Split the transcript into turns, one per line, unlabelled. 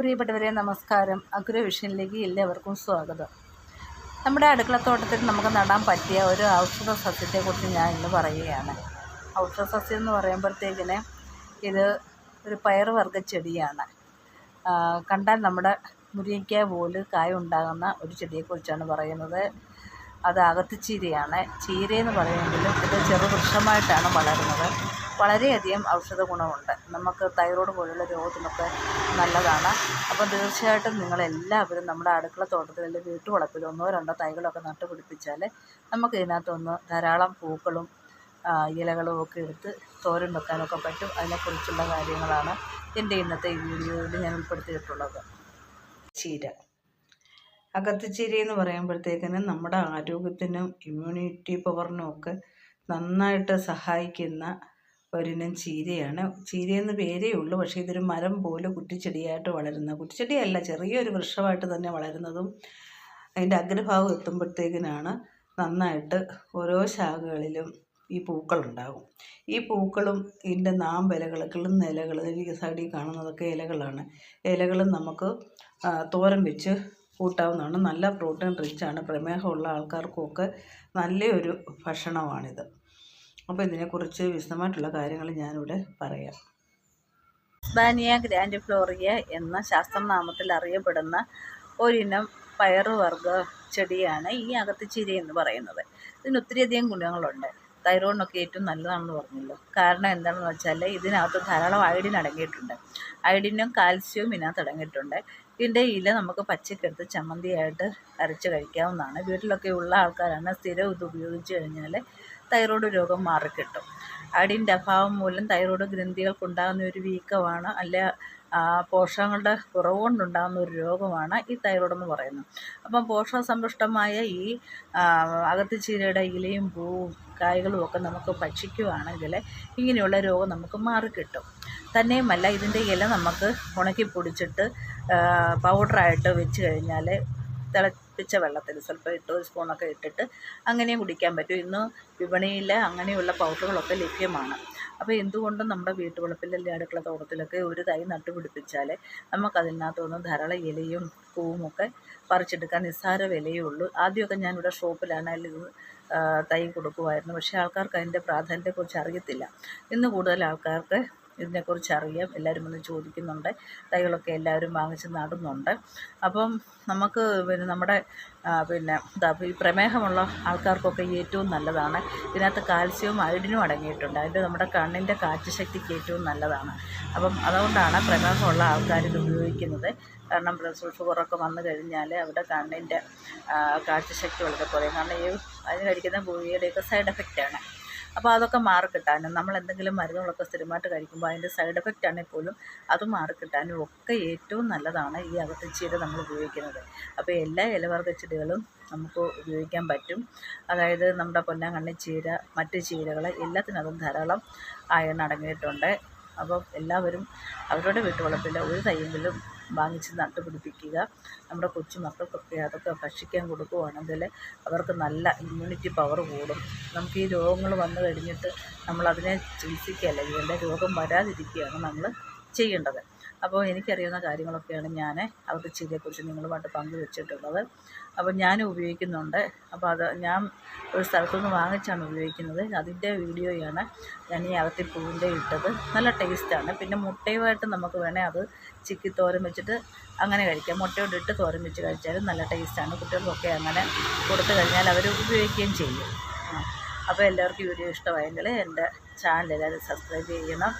പ്രിയപ്പെട്ടവരെ നമസ്കാരം. അഗ്രവിഷനിലേക്ക് എല്ലാവർക്കും സ്വാഗതം. നമ്മുടെ അടുക്കളത്തോട്ടത്തിൽ നമുക്ക് നടാൻ പറ്റിയ ഒരു ഔഷധ സസ്യത്തെക്കുറിച്ച് ഞാൻ ഇന്ന് പറയുകയാണ്. ഔഷധ സസ്യം എന്ന് പറയുമ്പോഴത്തേക്കിന് ഇത് ഒരു പയറുവർഗ ചെടിയാണ്. കണ്ടാൽ നമ്മുടെ മുരിങ്ങയ്ക്ക പോലെ കായ ഉണ്ടാകുന്ന ഒരു ചെടിയെക്കുറിച്ചാണ് പറയുന്നത്. അത് അകത്ത് ചീരയാണ്. ചീരയെന്ന് പറയുമെങ്കിലും ഇത് ചെറുവൃക്ഷമായിട്ടാണ് വളരുന്നത്. വളരെയധികം ഔഷധ ഗുണമുണ്ട്. നമുക്ക് തൈറോയ്ഡ് പോലുള്ള രോഗത്തിനൊക്കെ നല്ലതാണ്. അപ്പോൾ തീർച്ചയായിട്ടും നിങ്ങളെല്ലാവരും നമ്മുടെ അടുക്കള തോട്ടത്തിൽ വീട്ടുവളപ്പിൽ ഒന്നോ രണ്ടോ തൈകളൊക്കെ നട്ടുപിടിപ്പിച്ചാൽ നമുക്ക് ഇതിനകത്തൊന്ന് ധാരാളം പൂക്കളും ഇലകളും ഒക്കെ എടുത്ത് തോരൻ വെക്കാനൊക്കെ പറ്റും. അതിനെക്കുറിച്ചുള്ള കാര്യങ്ങളാണ് എന്റെ ഇന്നത്തെ ഈ വീഡിയോയിൽ ഞാൻ ഉൾപ്പെടുത്തിയിട്ടുള്ളത്. ചീര. അകത്തുചീര എന്ന് പറയുമ്പോഴത്തേക്കിന് നമ്മുടെ ആരോഗ്യത്തിനും ഇമ്മ്യൂണിറ്റി പവറിനും ഒക്കെ നന്നായിട്ട് സഹായിക്കുന്ന ഒരിനം ചീരയാണ്. ചീരയെന്ന് പേരേ ഉള്ളൂ. പക്ഷേ ഇതൊരു മരം പോലെ കുറ്റിച്ചെടിയായിട്ട് വളരുന്ന കുറ്റിച്ചെടിയല്ല ചെറിയൊരു വൃക്ഷമായിട്ട് തന്നെ വളരുന്നതും അതിന്റെ അഗ്രഭാവം എത്തുമ്പോഴത്തേക്കിനാണ് നന്നായിട്ട് ഓരോ ശാഖകളിലും ഈ പൂക്കളുണ്ടാകും. ഈ പൂക്കളും ഇതിന്റെ നാമ്പിലകൾ കിളുന്ന ഇലകൾ ഈ സൈഡിൽ കാണുന്നതൊക്കെ ഇലകളാണ്. ഇലകളും നമുക്ക് തോരൻ വെച്ച് കൂട്ടാവുന്നതാണ്. നല്ല പ്രോട്ടീൻ റിച്ചാണ്. പ്രമേഹമുള്ള ആൾക്കാർക്കുമൊക്കെ നല്ലൊരു ഭക്ഷണമാണിത്. അപ്പോൾ ഇതിനെക്കുറിച്ച് വിശദമായിട്ടുള്ള കാര്യങ്ങൾ ഞാനിവിടെ പറയാം. സ്പാനിയ ഗ്രാൻഡിഫ്ലോറിയ എന്ന ശാസ്ത്രനാമത്തിൽ അറിയപ്പെടുന്ന ഒരിനം പയറുവർഗ ചെടിയാണ് ഈ അകത്തിച്ചീര എന്ന് പറയുന്നത്. ഇതിന് ഒത്തിരിയധികം ഗുണങ്ങളുണ്ട്. തൈറോയിഡിനൊക്കെ ഏറ്റവും നല്ലതാണെന്ന് പറഞ്ഞല്ലോ. കാരണം എന്താണെന്ന് വെച്ചാൽ ഇതിനകത്ത് ധാരാളം അയഡിൻ അടങ്ങിയിട്ടുണ്ട്. ഐഡിനും കാൽസ്യവും ഇതിനകത്ത് അടങ്ങിയിട്ടുണ്ട്. ഇതിന്റെ ഇല നമുക്ക് പച്ചക്കെടുത്ത് ചമ്മന്തിയായിട്ട് അരച്ച് കഴിക്കാവുന്നതാണ്. വീട്ടിലൊക്കെ ഉള്ള ആൾക്കാരാണ് സ്ഥിരം ഇത് ഉപയോഗിച്ച് കഴിഞ്ഞാൽ തൈറോയ്ഡ് രോഗം മാറിക്കിട്ടും. അയഡിന്റെ അഭാവം മൂലം തൈറോയ്ഡ് ഗ്രന്ഥികൾക്കുണ്ടാകുന്ന ഒരു വീക്കമാണ് അല്ല പോഷകങ്ങളുടെ കുറവ് കൊണ്ടുണ്ടാകുന്ന ഒരു രോഗമാണ് ഈ തൈറോയ്ഡ് എന്ന് പറയുന്നത്. അപ്പം പോഷകസമ്പുഷ്ടമായ ഈ ആ, അകത്തിച്ചീരയുടെ ഇലയും പൂവും കായ്കളും ഒക്കെ നമുക്ക് ഭക്ഷിക്കുകയാണെങ്കിൽ ഇങ്ങനെയുള്ള രോഗം നമുക്ക് മാറിക്കിട്ടും. തന്നെയുമല്ല ഇതിന്റെ ഇല നമുക്ക് ഉണക്കി പൊടിച്ചിട്ട് പൗഡറായിട്ട് വെച്ച് കഴിഞ്ഞാൽ തിളപ്പിച്ച വെള്ളത്തിൽ സ്വല്പം ഇട്ട് ഒരു സ്പൂണൊക്കെ ഇട്ടിട്ട് അങ്ങനെയും കുടിക്കാൻ പറ്റും. ഇന്ന് വിപണിയിൽ അങ്ങനെയുള്ള പൗഡറുകളൊക്കെ ലഭ്യമാണ്. അപ്പോൾ എന്തുകൊണ്ടും നമ്മുടെ വീട്ടുവളപ്പിലല്ലേ അല്ലെങ്കിൽ അടുക്കള തോട്ടത്തിലൊക്കെ ഒരു തൈ നട്ടുപിടിപ്പിച്ചാൽ നമുക്കതിനകത്തുനിന്ന് ധാരാളം ഇലയും പൂവും ഒക്കെ പറിച്ചെടുക്കാൻ നിസ്സാര വിലയേ ഉള്ളൂ ആദ്യമൊക്കെ ഞാനിവിടെ ഷോപ്പിലാണ് ഇത് തൈ കൊടുക്കുമായിരുന്നു. പക്ഷേ ആൾക്കാർക്ക് അതിന്റെ പ്രാധാന്യത്തെക്കുറിച്ച് അറിയത്തില്ല. ഇന്ന് കൂടുതൽ ആൾക്കാർക്ക് ഇതിനെക്കുറിച്ച് അറിയാം എല്ലാവരും വന്ന് ചോദിക്കുന്നുണ്ട്. തൈകളൊക്കെ എല്ലാവരും വാങ്ങിച്ച് നടുന്നുണ്ട്. അപ്പം നമുക്ക് പിന്നെ നമ്മുടെ പിന്നെ ഈ പ്രമേഹമുള്ള ആൾക്കാർക്കൊക്കെ ഏറ്റവും നല്ലതാണ്. ഇതിനകത്ത് കാൽസ്യവും അയഡിനും അടങ്ങിയിട്ടുണ്ട്. അതിന്റെ നമ്മുടെ കണ്ണിന്റെ കാഴ്ചശക്തിക്ക് ഏറ്റവും നല്ലതാണ്. അപ്പം അതുകൊണ്ടാണ് പ്രമേഹമുള്ള ആൾക്കാർ ഇത് ഉപയോഗിക്കുന്നത്. കാരണം ബ്ലഡ് ഷുഗറൊക്കെ വന്നു കഴിഞ്ഞാൽ അവിടെ കണ്ണിന്റെ കാഴ്ചശക്തി വളരെ കുറയും. കാരണം ഈ അതിന് കഴിക്കുന്ന ഗുളികയുടെയൊക്കെ സൈഡ് എഫക്റ്റാണ്. അപ്പോൾ അതൊക്കെ മാറിക്കിട്ടാനും നമ്മൾ എന്തെങ്കിലും മരുന്നുകളൊക്കെ സ്ഥിരമായിട്ട് കഴിക്കുമ്പോൾ അതിന്റെ സൈഡ് എഫക്റ്റ് ആണെങ്കിൽ പോലും അത് മാറിക്കിട്ടാനും ഒക്കെ ഏറ്റവും നല്ലതാണ് ഈ അകത്തിച്ചീര നമ്മൾ ഉപയോഗിക്കുന്നത്. അപ്പോൾ എല്ലാ ഇലവർഗ ചെടികളും നമുക്ക് ഉപയോഗിക്കാൻ പറ്റും. അതായത് നമ്മുടെ പൊന്നാങ്കണ്ണി ചീര മറ്റ് ചീരകൾ എല്ലാത്തിനകത്തും ധാരാളം അയൺ അടങ്ങിയിട്ടുണ്ട്. അപ്പോൾ എല്ലാവരും അവരുടെ വീട്ടുവളപ്പിൽ ഒരു തൈയെങ്കിലും വാങ്ങിച്ച് നട്ടുപിടിപ്പിക്കുക. നമ്മുടെ കൊച്ചുമക്കൾക്കൊക്കെ അതൊക്കെ ഭക്ഷിക്കാൻ കൊടുക്കുകയാണെങ്കിൽ അവർക്ക് നല്ല ഇമ്മ്യൂണിറ്റി പവർ കൂടും. നമുക്ക് ഈ രോഗങ്ങൾ വന്നു കഴിഞ്ഞിട്ട് നമ്മളതിനെ ചികിത്സിക്കുകയല്ല ചെയ്യേണ്ടത്. രോഗം വരാതിരിക്കുകയാണ് നമ്മൾ ചെയ്യേണ്ടത്. അപ്പോൾ എനിക്കറിയുന്ന കാര്യങ്ങളൊക്കെയാണ് ഞാൻ അവരുടെ ചീരയെക്കുറിച്ച് നിങ്ങളുമായിട്ട് പങ്കുവെച്ചിട്ടുള്ളത്. അപ്പോൾ ഞാൻ ഉപയോഗിക്കുന്നുണ്ട്. അപ്പോൾ അത് ഞാൻ ഒരു സ്ഥലത്തുനിന്ന് വാങ്ങിച്ചാണ് ഉപയോഗിക്കുന്നത്. അതിന്റെ വീഡിയോയാണ് ഞാൻ ഈ അകത്തി പൂവിന്റെ ഇട്ടത്. നല്ല ടേസ്റ്റാണ്. പിന്നെ മുട്ടയുമായിട്ട് നമുക്ക് വേണേൽ അത് ചിക്കി തോരൻ വെച്ചിട്ട് അങ്ങനെ കഴിക്കാം. മുട്ടയോട് ഇട്ട് തോരൻ വെച്ച് കഴിച്ചാലും നല്ല ടേസ്റ്റാണ്. കുട്ടികൾക്കൊക്കെ അങ്ങനെ കൊടുത്തു കഴിഞ്ഞാൽ അവർ ഉപയോഗിക്കുകയും ചെയ്യും. അപ്പോൾ എല്ലാവർക്കും വീഡിയോ ഇഷ്ടമായെങ്കിൽ എന്റെ ചാനൽ എല്ലാവരും സബ്സ്ക്രൈബ് ചെയ്യണം.